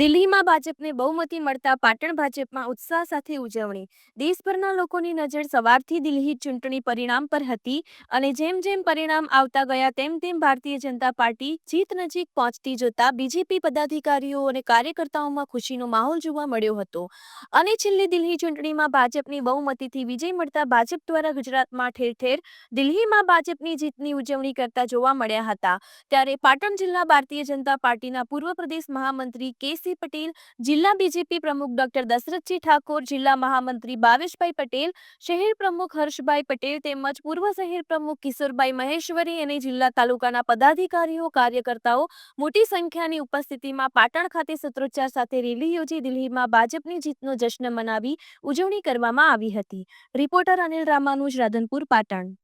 દિલ્હીમાં ભાજપને બહુમતી મળતા પાટણ ભાજપમાં ઉત્સાહ સાથે ઉજવણી. દેશભરના લોકોની નજર સવારથી દિલ્હી ચૂંટણી પરિણામ પર હતી અને જેમ જેમ પરિણામ આવતા ગયા તેમ તેમ ભારતીય જનતા પાર્ટી જીત નજીક પહોંચતી જોતા બીજેપી પદાધિકારીઓ અને કાર્યકર્તાઓમાં ખુશીનો માહોલ જોવા મળ્યો હતો. અને છેલ્લી દિલ્હી ચૂંટણીમાં ભાજપની બહુમતીથી વિજય મળતા ભાજપ દ્વારા ગુજરાતમાં ઠેર ઠેર દિલ્હીમાં ભાજપની જીતની ઉજવણી કરતા જોવા મળ્યા હતા. ત્યારે પાટણ જિલ્લા ભારતીય જનતા પાર્ટીના પૂર્વ પ્રદેશ મહામંત્રી કે. સી પટેલ જિલ્લા બીજેપી પ્રમુખ ડોક્ટર દશરથજી ઠાકોર જિલ્લા મહામંત્રી ભાવેશભાઈ પટેલ શહેર પ્રમુખ હર્ષભાઈ પટેલ તેમજ પૂર્વ શહેર પ્રમુખ કિશોરભાઈ મહેશ્વરી અને જિલ્લા તાલુકાના પદાધિકારીઓ, કાર્યકર્તાઓ મોટી સંખ્યાની ઉપસ્થિતિમાં પાટણ ખાતે સૂત્રોચ્ચાર સાથે રેલી યોજી દિલ્હીમાં ભાજપની જીતનો જશ્ન મનાવી ઉજવણી કરવામાં આવી હતી. રિપોર્ટર અનિલ રામાનુજ, રાધનપુર, પાટણ.